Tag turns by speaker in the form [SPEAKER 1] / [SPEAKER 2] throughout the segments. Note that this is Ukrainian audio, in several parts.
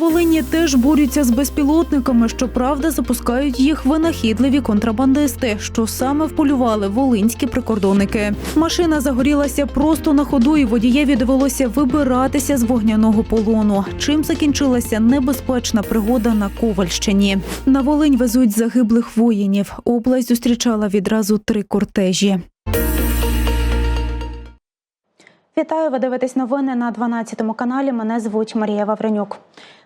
[SPEAKER 1] Волині теж борються з безпілотниками. Щоправда, запускають їх винахідливі контрабандисти, що саме вполювали волинські прикордонники. Машина загорілася просто на ходу, і водієві довелося вибиратися з вогняного полону. Чим закінчилася небезпечна пригода на Ковальщині. На Волинь везуть загиблих воїнів. Область зустрічала відразу три кортежі. Вітаю, ви дивитесь новини на 12 каналі. Мене звуть Марія Вавренюк.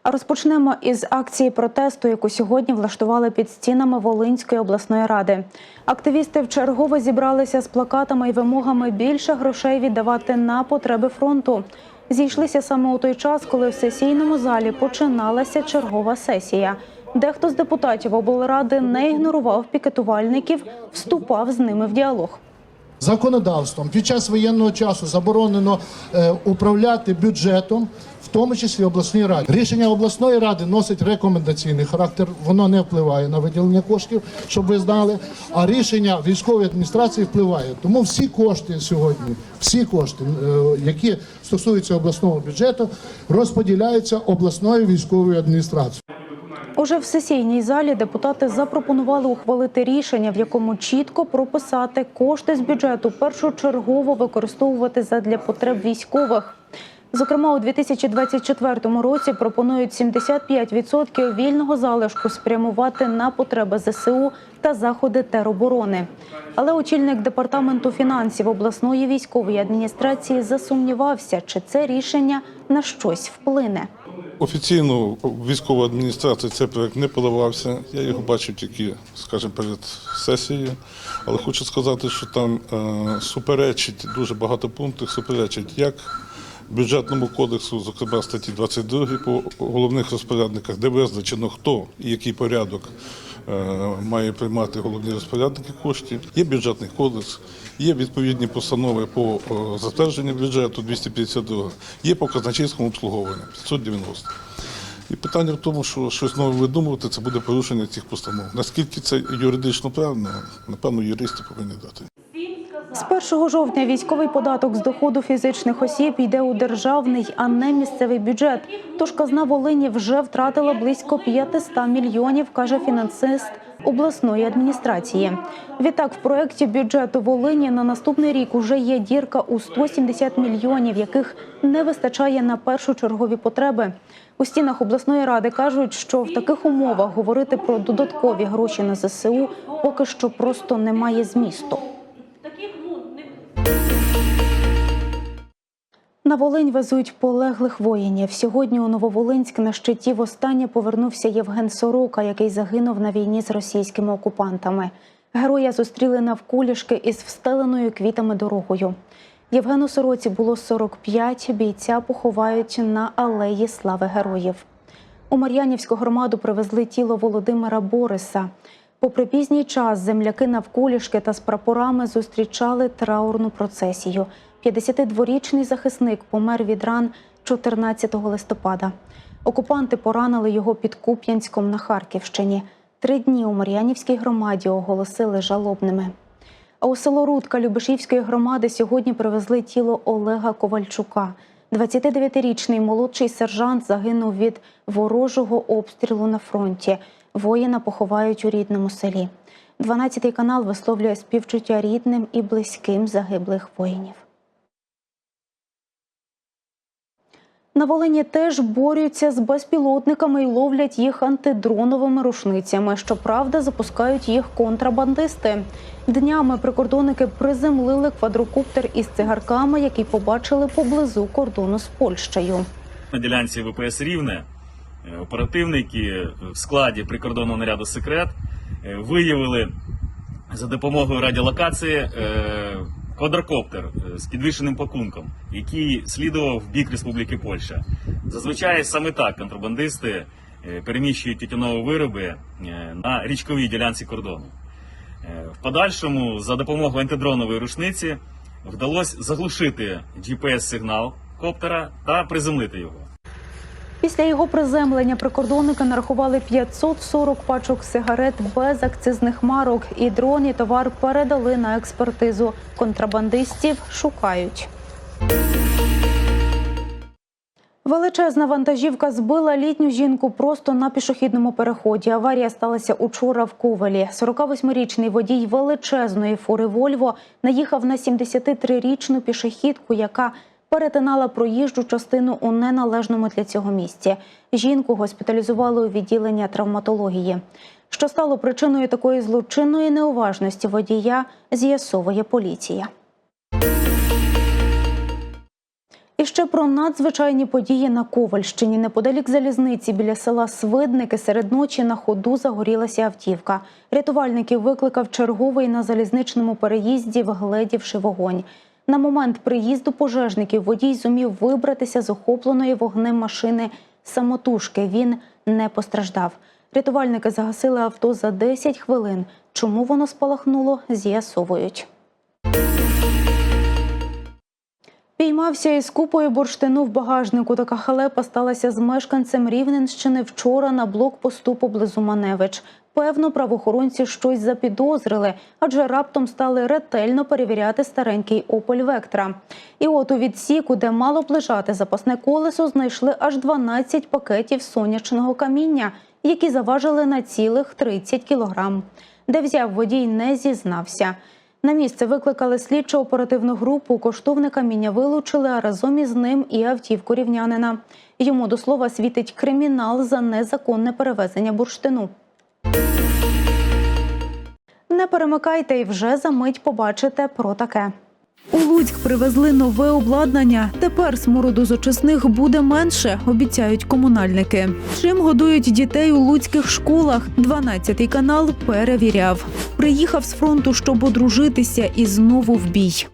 [SPEAKER 1] Розпочнемо із акції протесту, яку сьогодні влаштували під стінами Волинської обласної ради. Активісти вчергово зібралися з плакатами і вимогами більше грошей віддавати на потреби фронту. Зійшлися саме у той час, коли в сесійному залі починалася чергова сесія. Дехто з депутатів облради не ігнорував пікетувальників, вступав з ними в діалог.
[SPEAKER 2] Законодавством під час воєнного часу заборонено е, управляти бюджетом, в тому числі обласній раді. Рішення обласної ради носить рекомендаційний характер, воно не впливає на виділення коштів, щоб ви знали. А рішення військової адміністрації впливає. Тому всі кошти сьогодні, всі кошти, е, які стосуються обласного бюджету, розподіляються обласною військовою адміністрацією.
[SPEAKER 1] Уже в сесійній залі депутати запропонували ухвалити рішення, в якому чітко прописати кошти з бюджету першочергово використовувати задля потреб військових. Зокрема, у 2024 році пропонують 75% вільного залишку спрямувати на потреби ЗСУ та заходи тероборони. Але очільник департаменту фінансів обласної військової адміністрації засумнівався, чи це рішення на щось вплине.
[SPEAKER 3] Офіційно в військову адміністрацію цей проект не подавався. Я його бачив тільки, скажімо, перед сесією. Але хочу сказати, що там е, суперечить дуже багато пунктів, суперечить як бюджетному кодексу, зокрема статті 22 по головних розпорядниках, де визначено, хто і який порядок е, має приймати головні розпорядники коштів. Є бюджетний кодекс, є відповідні постанови по е, затвердженню бюджету 252, є по казначейському обслуговуванню 590. І питання в тому, що щось нове видумувати, це буде порушення цих постанов. Наскільки це юридично правильно, напевно, юристи повинні дати.
[SPEAKER 1] З 1 жовтня військовий податок з доходу фізичних осіб йде у державний, а не місцевий бюджет. Тож казна Волині вже втратила близько 500 мільйонів, каже фінансист обласної адміністрації. Відтак, в проєкті бюджету Волині на наступний рік уже є дірка у 170 мільйонів, яких не вистачає на першочергові потреби. У стінах обласної ради кажуть, що в таких умовах говорити про додаткові гроші на ЗСУ поки що просто немає змісту. На Волинь везуть полеглих воїнів. Сьогодні у Нововолинськ на щиті востаннє повернувся Євген Сорока, який загинув на війні з російськими окупантами. Героя зустріли навколішки із встеленою квітами дорогою. Євгену Сороці було 45, бійця поховають на алеї слави героїв. У Мар'янівську громаду привезли тіло Володимира Бориса. Попри пізній час, земляки навколішки та з прапорами зустрічали траурну процесію. 52-річний захисник помер від ран 14 листопада. Окупанти поранили його під Куп'янськом на Харківщині. Три дні у Мар'янівській громаді оголосили жалобними. А у село Рудка Любешівської громади сьогодні привезли тіло Олега Ковальчука. 29-річний молодший сержант загинув від ворожого обстрілу на фронті. Воїна поховають у рідному селі. 12-й канал висловлює співчуття рідним і близьким загиблих воїнів. На Волині теж борються з безпілотниками і ловлять їх антидроновими рушницями. Щоправда, запускають їх контрабандисти. Днями прикордонники приземлили квадрокоптер із цигарками, який побачили поблизу кордону з Польщею.
[SPEAKER 4] На ділянці ВПС Рівне е, оперативники в складі прикордонного наряду секрет е, виявили за допомогою радіолокації е, квадрокоптер е, з підвищеним пакунком, який слідував в бік Республіки Польща. Зазвичай саме так контрабандисти е, переміщують тютюнові вироби е, на річковій ділянці кордону. В подальшому за допомогою антидронової рушниці вдалося заглушити GPS-сигнал коптера та приземлити його.
[SPEAKER 1] Після його приземлення прикордонники нарахували 540 пачок сигарет без акцизних марок, і дрон і товар передали на експертизу. Контрабандистів шукають. Величезна вантажівка збила літню жінку просто на пішохідному переході. Аварія сталася учора в Ковелі. 48-річний водій величезної фури Вольво наїхав на 73-річну пішохідку, яка перетинала проїжджу частину у неналежному для цього місці. Жінку госпіталізували у відділення травматології. Що стало причиною такої злочинної неуважності водія, з'ясовує поліція. І ще про надзвичайні події на Ковальщині. Неподалік залізниці біля села Свидники серед ночі на ходу загорілася автівка. Рятувальників викликав черговий на залізничному переїзді, вгледівши вогонь. На момент приїзду пожежників водій зумів вибратися з охопленої вогнем машини самотужки. Він не постраждав. Рятувальники загасили авто за 10 хвилин. Чому воно спалахнуло, з'ясовують. Піймався із купою бурштину в багажнику. Така халепа сталася з мешканцем Рівненщини вчора на блокпосту поблизу Маневич. Певно, правоохоронці щось запідозрили, адже раптом стали ретельно перевіряти старенький Опель Вектра. І от у відсіку, де мало б лежати запасне колесо, знайшли аж 12 пакетів сонячного каміння, які заважили на цілих 30 кілограм. Де взяв водій, не зізнався. На місце викликали слідчо-оперативну групу. Коштовне каміння вилучили, а разом із ним і автівку рівнянина. Йому до слова світить кримінал за незаконне перевезення бурштину. Не перемикайте і вже за мить побачите про таке. У Луцьк привезли нове обладнання. Тепер смороду з очисних буде менше, обіцяють комунальники. Чим годують дітей у луцьких школах? 12-й канал перевіряв. Приїхав з фронту, щоб одружитися, і знову в бій.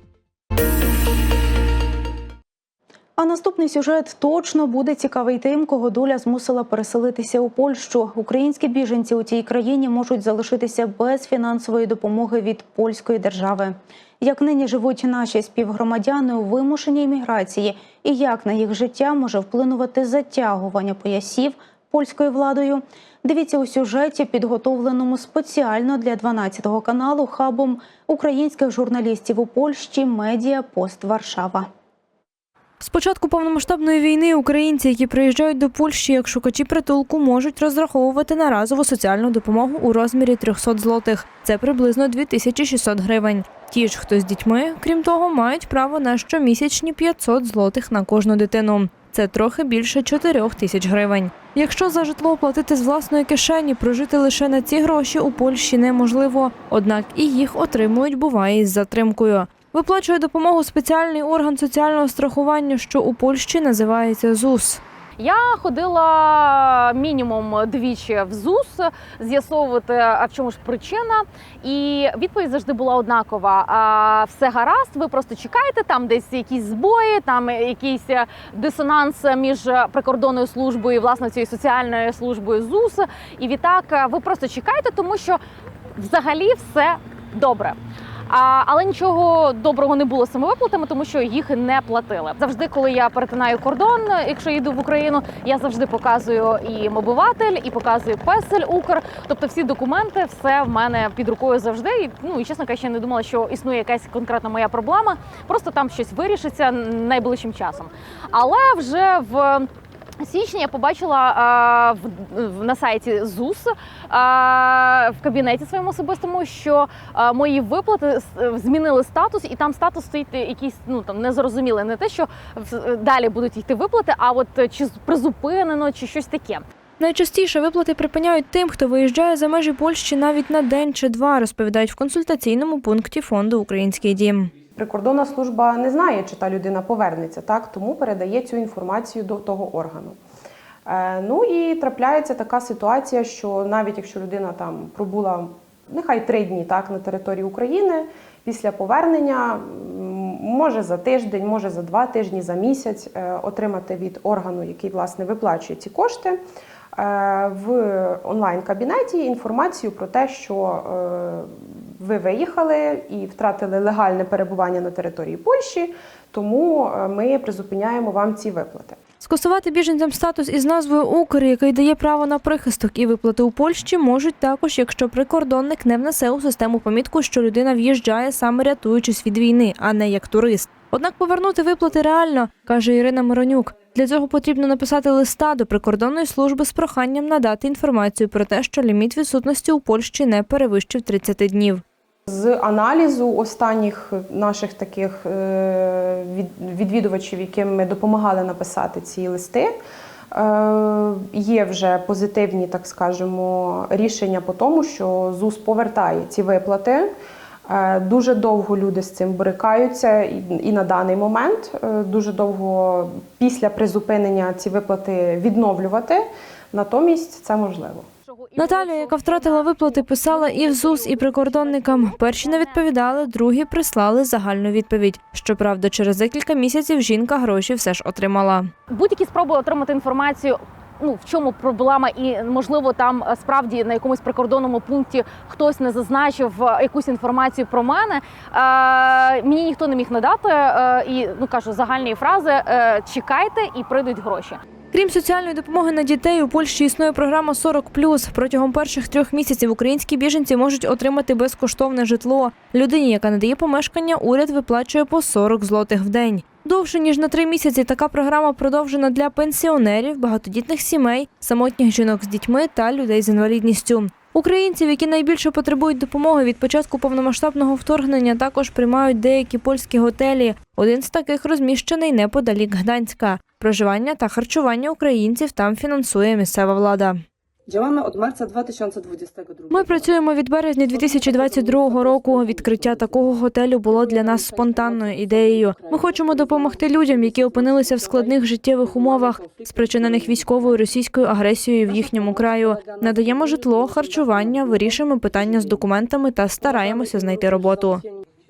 [SPEAKER 1] А наступний сюжет точно буде цікавий тим, кого доля змусила переселитися у Польщу. Українські біженці у цій країні можуть залишитися без фінансової допомоги від польської держави. Як нині живуть наші співгромадяни у вимушеній міграції, і як на їх життя може вплинувати затягування поясів польською владою? Дивіться у сюжеті, підготовленому спеціально для 12 каналу хабом українських журналістів у Польщі Медіа Пост Варшава.
[SPEAKER 5] З початку повномасштабної війни українці, які приїжджають до Польщі як шукачі притулку, можуть розраховувати на разову соціальну допомогу у розмірі 300 злотих. Це приблизно 2600 гривень. Ті ж, хто з дітьми, крім того, мають право на щомісячні 500 злотих на кожну дитину. Це трохи більше 4 тисяч гривень. Якщо за житло платити з власної кишені, прожити лише на ці гроші у Польщі неможливо, однак і їх отримують буває із затримкою. Виплачує допомогу спеціальний орган соціального страхування, що у Польщі називається ЗУС.
[SPEAKER 6] Я ходила мінімум двічі в ЗУС з'ясовувати, а в чому ж причина. І відповідь завжди була однакова. А все гаразд, ви просто чекаєте, там десь якісь збої, там якийсь дисонанс між прикордонною службою і власне цією соціальною службою ЗУС. І відтак ви просто чекаєте, тому що взагалі все добре. А, але нічого доброго не було з цими виплатами, тому що їх не платили. Завжди, коли я перетинаю кордон, якщо їду в Україну, я завжди показую і мобиватель, і показую песель Укр. Тобто всі документи, все в мене під рукою завжди. І, ну і чесно кажучи, я не думала, що існує якась конкретна моя проблема. Просто там щось вирішиться найближчим часом. Але вже в січні я побачила а, в, на сайті ЗУС а, в кабінеті своєму особистому, що а, мої виплати змінили статус, і там статус стоїть якийсь ну там незрозумілий. Не те, що далі будуть йти виплати, а от е, чи призупинено, чи щось таке.
[SPEAKER 5] Найчастіше виплати припиняють тим, хто виїжджає за межі Польщі навіть на день чи два, розповідають в консультаційному пункті фонду Український дім.
[SPEAKER 7] Прикордонна служба не знає, чи та людина повернеться, так тому передає цю інформацію до того органу. Е, ну і трапляється така ситуація, що навіть якщо людина там пробула нехай три дні так на території України, після повернення може за тиждень, може за два тижні, за місяць е, отримати від органу, який власне виплачує ці кошти. е, В онлайн-кабінеті інформацію про те, що ви виїхали і втратили легальне перебування на території Польщі, тому е, ми призупиняємо вам ці виплати.
[SPEAKER 5] Скасувати біженцям статус із назвою Укр, який дає право на прихисток і виплати у Польщі, можуть також, якщо прикордонник не внесе у систему помітку, що людина в'їжджає саме рятуючись від війни, а не як турист. Однак повернути виплати реально, каже Ірина Моронюк. Для цього потрібно написати листа до прикордонної служби з проханням надати інформацію про те, що ліміт відсутності у Польщі не перевищив 30 днів.
[SPEAKER 7] З аналізу останніх наших таких е, відвідувачів, яким ми допомагали написати ці листи, е, є вже позитивні, так скажемо, рішення по тому, що ЗУС повертає ці виплати. Е, Дуже довго люди з цим борикаються, і, на даний момент дуже довго після призупинення ці виплати відновлювати. Натомість це можливо.
[SPEAKER 5] Наталя, яка втратила виплати, писала і в ЗУС, і прикордонникам. Перші не відповідали, другі прислали загальну відповідь. Щоправда, через декілька місяців жінка гроші все ж отримала.
[SPEAKER 6] будь-які спроби отримати інформацію. Ну в чому проблема, і можливо там е, справді на якомусь прикордонному пункті хтось не зазначив е, якусь інформацію про мене. Е, мені ніхто не міг надати. Е, і ну кажу загальні фрази: е, чекайте і прийдуть гроші.
[SPEAKER 5] Крім соціальної допомоги на дітей, у Польщі існує програма «40+.» Протягом перших трьох місяців українські біженці можуть отримати безкоштовне житло. Людині, яка надає помешкання, уряд виплачує по 40 злотих в день. Довше ніж на три місяці така програма продовжена для пенсіонерів, багатодітних сімей, самотніх жінок з дітьми та людей з інвалідністю. Українців, які найбільше потребують допомоги від початку повномасштабного вторгнення, також приймають деякі польські готелі. Один з таких розміщений неподалік Гданська. Проживання та харчування українців там фінансує місцева влада.
[SPEAKER 8] Działamy od marca 2022
[SPEAKER 5] Ми працюємо від березня 2022 року. Відкриття такого готелю було для нас спонтанною ідеєю. Ми хочемо допомогти людям, які опинилися в складних життєвих умовах, спричинених військовою російською агресією в їхньому краю. Надаємо житло, харчування, вирішуємо питання з документами та стараємося знайти роботу.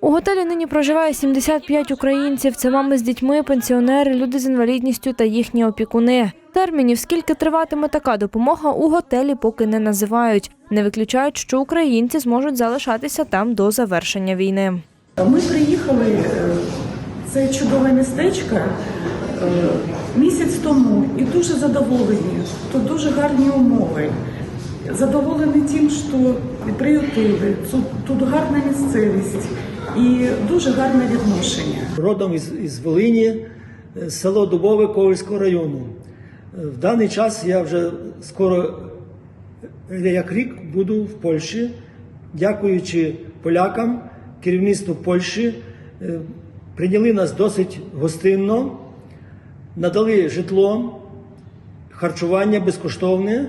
[SPEAKER 5] У готелі нині проживає 75 українців. Це мами з дітьми, пенсіонери, люди з інвалідністю та їхні опікуни. Термінів, скільки триватиме така допомога, у готелі поки не називають. Не виключають, що українці зможуть залишатися там до завершення війни.
[SPEAKER 9] Ми приїхали е, це чудове містечко е, місяць тому і дуже задоволені. Тут дуже гарні умови. Задоволені тим, що приютили, тут гарна місцевість і дуже гарне відношення.
[SPEAKER 10] родом із, із Волині, е, село Дубове Ковальського району. Е, В даний час я вже скоро е, як рік буду в Польщі, дякуючи полякам, керівництву Польщі, прийняли нас досить гостинно, надали житло, харчування безкоштовне.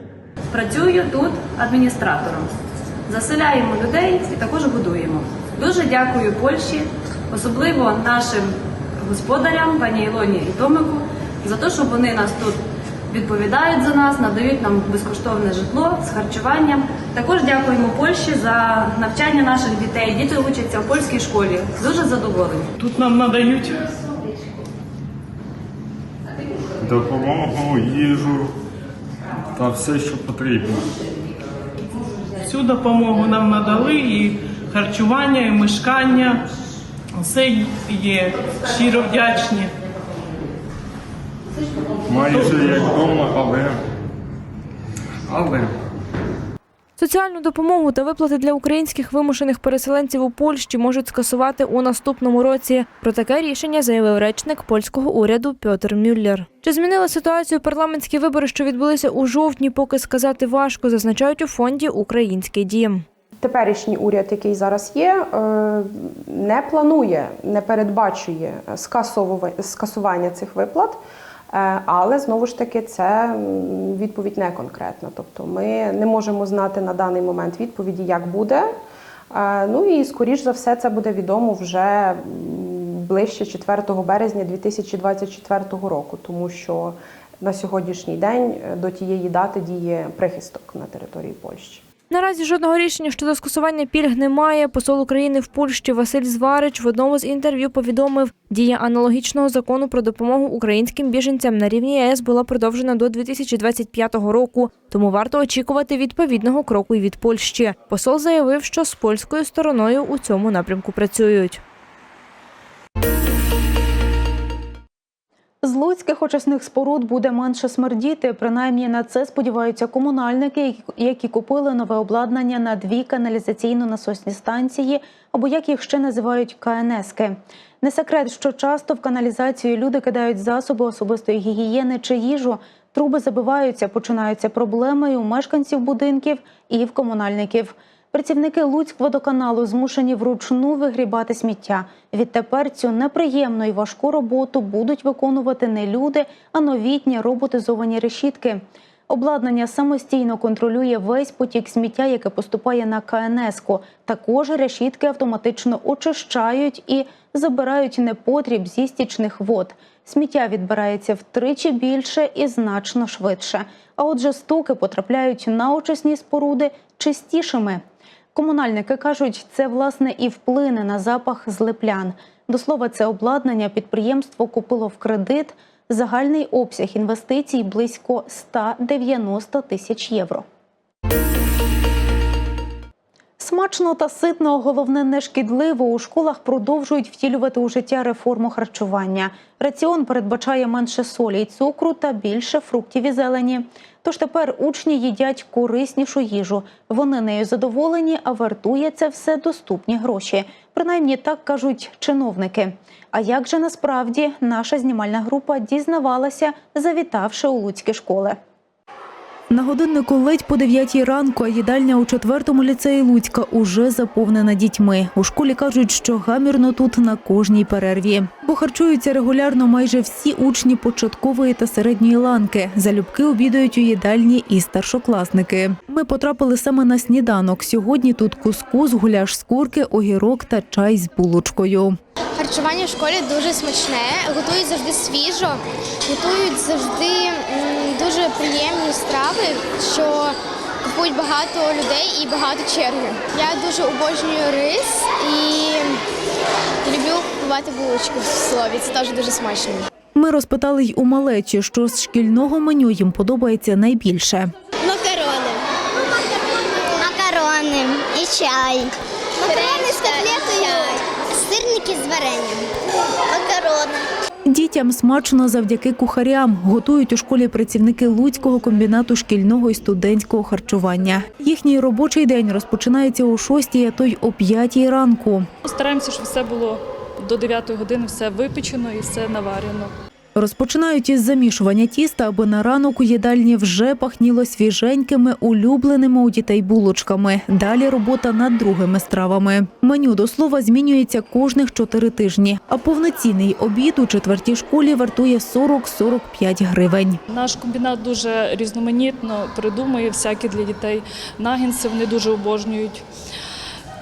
[SPEAKER 11] Працюю тут адміністратором. Заселяємо людей і також годуємо. Дуже дякую Польщі, особливо нашим господарям, пані Ілоні і Томику, за те, що вони нас тут відповідають за нас, надають нам безкоштовне житло з харчуванням. Також дякуємо Польщі за навчання наших дітей. Діти учаться в польській школі. Дуже задоволені.
[SPEAKER 9] Тут нам надають
[SPEAKER 12] допомогу, їжу та все, що потрібно.
[SPEAKER 9] всю допомогу нам надали, і харчування, і мешкання. Все є щиро вдячні.
[SPEAKER 12] Майже як вдома, але. Але.
[SPEAKER 5] Соціальну допомогу та виплати для українських вимушених переселенців у Польщі можуть скасувати у наступному році. Про таке рішення заявив речник польського уряду Пьотр Мюллер. Чи змінили ситуацію парламентські вибори, що відбулися у жовтні, поки сказати важко, зазначають у фонді Український дім.
[SPEAKER 7] Теперішній уряд, який зараз є, е, не планує, не передбачує скасування цих виплат. Е, Але знову ж таки це відповідь не конкретна. Тобто ми не можемо знати на даний момент відповіді, як буде. Е, Ну і скоріш за все, це буде відомо вже ближче 4 березня 2024 року, тому що на сьогоднішній день до тієї дати діє прихисток на території Польщі.
[SPEAKER 5] Наразі жодного рішення щодо скасування пільг немає. Посол України в Польщі Василь Зварич в одному з інтерв'ю повідомив, дія аналогічного закону про допомогу українським біженцям на рівні ЄС була продовжена до 2025 року. Тому варто очікувати відповідного кроку й від Польщі. Посол заявив, що з польською стороною у цьому напрямку працюють.
[SPEAKER 1] З луцьких очисних споруд буде менше смердіти. Принаймні на це сподіваються комунальники, які купили нове обладнання на дві каналізаційно-насосні станції, або як їх ще називають КНСки. Не секрет, що часто в каналізацію люди кидають засоби особистої гігієни чи їжу. Труби забиваються, починаються проблеми у мешканців будинків і в комунальників. Працівники Луцькводоканалу змушені вручну вигрібати сміття. Відтепер цю неприємну і важку роботу будуть виконувати не люди, а новітні роботизовані решітки. Обладнання самостійно контролює весь потік сміття, яке поступає на КНСку. Також решітки автоматично очищають і забирають непотріб зі стічних вод. Сміття відбирається втричі більше і значно швидше. А отже, стуки потрапляють на очисні споруди чистішими. Комунальники кажуть, це власне і вплине на запах злеплян. До слова, це обладнання підприємство купило в кредит. Загальний обсяг інвестицій близько 190 тисяч євро. Смачно та ситно, головне не шкідливо. У школах продовжують втілювати у життя реформу харчування. Раціон передбачає менше солі й цукру та більше фруктів і зелені. Тож тепер учні їдять кориснішу їжу. Вони нею задоволені, а вартує це все доступні гроші. Принаймні так кажуть чиновники. А як же насправді наша знімальна група дізнавалася, завітавши у луцькі школи?
[SPEAKER 5] На годиннику ледь по 9 ранку, а їдальня у четвертому ліцеї Луцька уже заповнена дітьми. У школі кажуть, що гамірно тут на кожній перерві. Бо харчуються регулярно майже всі учні початкової та середньої ланки. Залюбки обідають у їдальні і старшокласники. Ми потрапили саме на сніданок. Сьогодні тут кускус, гуляш з курки, огірок та чай з булочкою.
[SPEAKER 13] Харчування в школі дуже смачне, готують завжди свіжо, готують завжди дуже приємні страви, що купують багато людей і багато черги. Я дуже обожнюю рис і люблю купувати булочки в слові. Це теж дуже смачно.
[SPEAKER 5] Ми розпитали й у малечі, що з шкільного меню їм подобається найбільше.
[SPEAKER 13] Макарони. Макарони і чай. Макарони з котлетою. Сирники з варенням. Макарони.
[SPEAKER 5] Дітям смачно завдяки кухарям. Готують у школі працівники Луцького комбінату шкільного і студентського харчування. Їхній робочий день розпочинається о 6, а то й о 5 ранку.
[SPEAKER 14] Стараємося, щоб все було до 9 години, все випечено і все наварено.
[SPEAKER 5] Розпочинають із замішування тіста, аби на ранок у їдальні вже пахніло свіженькими, улюбленими у дітей булочками. Далі робота над другими стравами. Меню до слова змінюється кожних чотири тижні. А повноцінний обід у четвертій школі вартує 40-45 гривень.
[SPEAKER 14] Наш комбінат дуже різноманітно придумує всякі для дітей нагінси, вони дуже обожнюють.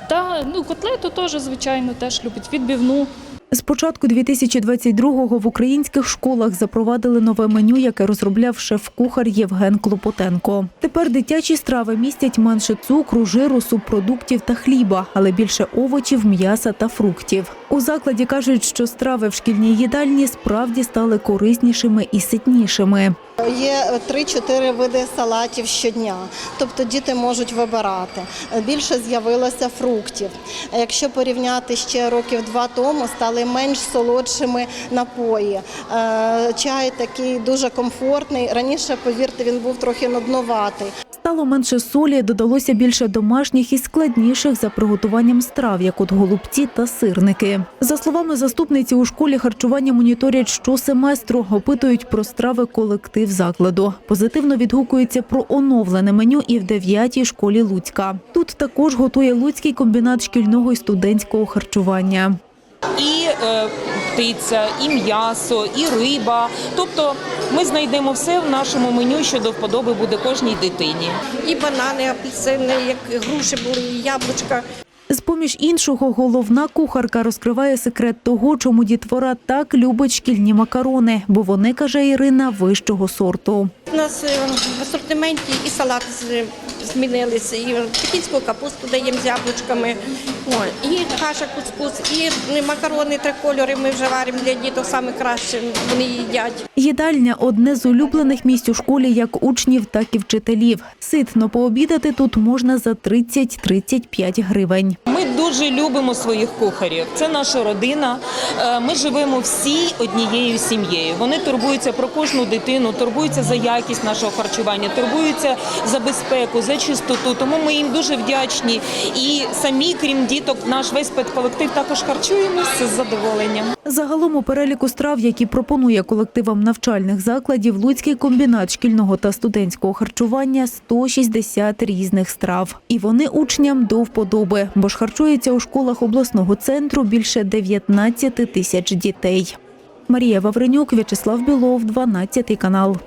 [SPEAKER 14] Та ну, котлету теж, звичайно, теж любить відбивну.
[SPEAKER 5] З початку 2022-го в українських школах запровадили нове меню, яке розробляв шеф-кухар Євген Клопотенко. Тепер дитячі страви містять менше цукру, жиру, субпродуктів та хліба, але більше овочів, м'яса та фруктів. У закладі кажуть, що страви в шкільній їдальні справді стали кориснішими і ситнішими.
[SPEAKER 15] Є 3-4 види салатів щодня, тобто діти можуть вибирати. Більше з'явилося фруктів. Якщо порівняти ще років два тому, стали менш солодшими напої. Е, Чай такий дуже комфортний. Раніше, повірте, він був трохи нуднуватий.
[SPEAKER 5] Стало менше солі, додалося більше домашніх і складніших за приготуванням страв, як от голубці та сирники. За словами заступниці, у школі харчування моніторять щосеместру, опитують про страви колектив закладу. Позитивно відгукується про оновлене меню і в 9-й школі Луцька. Тут також готує Луцький комбінат шкільного і студентського харчування.
[SPEAKER 16] І е, птиця, і м'ясо, і риба. Тобто ми знайдемо все в нашому меню, що до вподоби буде кожній дитині.
[SPEAKER 17] І банани, апельсини, як груші були, і яблучка.
[SPEAKER 5] З-поміж іншого, головна кухарка розкриває секрет того, чому дітвора так любить шкільні макарони, бо вони, каже Ірина, вищого сорту.
[SPEAKER 17] У нас е, в асортименті і салати змінилися, і пекінську капусту даємо з яблучками, О, і каша кускус, і макарони три кольори ми вже варимо для діток саме краще, вони їдять.
[SPEAKER 5] Їдальня одне з улюблених місць у школі як учнів, так і вчителів. Ситно пообідати тут можна за 30-35 гривень.
[SPEAKER 16] Ми дуже любимо своїх кухарів. Це наша родина. Е, Ми живемо всі однією сім'єю. Вони турбуються про кожну дитину, турбуються за якість нашого харчування, турбуються за безпеку, за чистоту. Тому ми їм дуже вдячні. І самі, крім діток, наш весь педколектив також харчуємося з задоволенням.
[SPEAKER 5] Загалом у переліку страв, які пропонує колективам навчальних закладів, Луцький комбінат шкільного та студентського харчування 160 різних страв. І вони учням до вподоби, бо ж харчується у школах обласного центру більше 19 тисяч дітей. Марія Вавренюк, В'ячеслав Білов, 12 канал.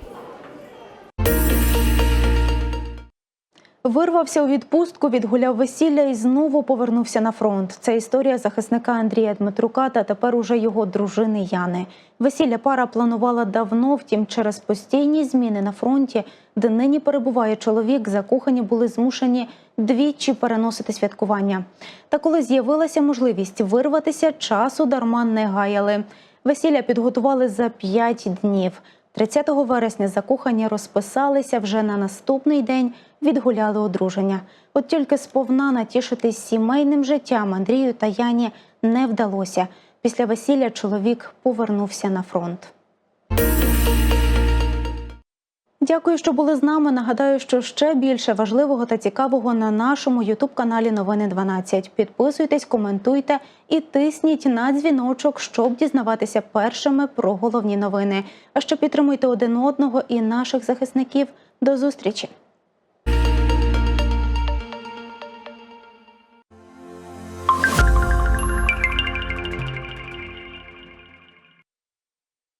[SPEAKER 1] Вирвався у відпустку, відгуляв весілля і знову повернувся на фронт. Це історія захисника Андрія Дмитрука та тепер уже його дружини Яни. Весілля пара планувала давно, втім, через постійні зміни на фронті, де нині перебуває чоловік, закохані були змушені двічі переносити святкування. Та коли з'явилася можливість вирватися, часу дарма не гаяли. Весілля підготували за п'ять днів. 30 вересня закохані розписалися вже на наступний день. Відгуляли одруження. От тільки сповна натішитись сімейним життям Андрію та Яні не вдалося. Після весілля чоловік повернувся на фронт. Дякую, що були з нами. Нагадаю, що ще більше важливого та цікавого на нашому ютуб-каналі Новини 12. Підписуйтесь, коментуйте і тисніть на дзвіночок, щоб дізнаватися першими про головні новини. А ще підтримуйте один одного і наших захисників. До зустрічі!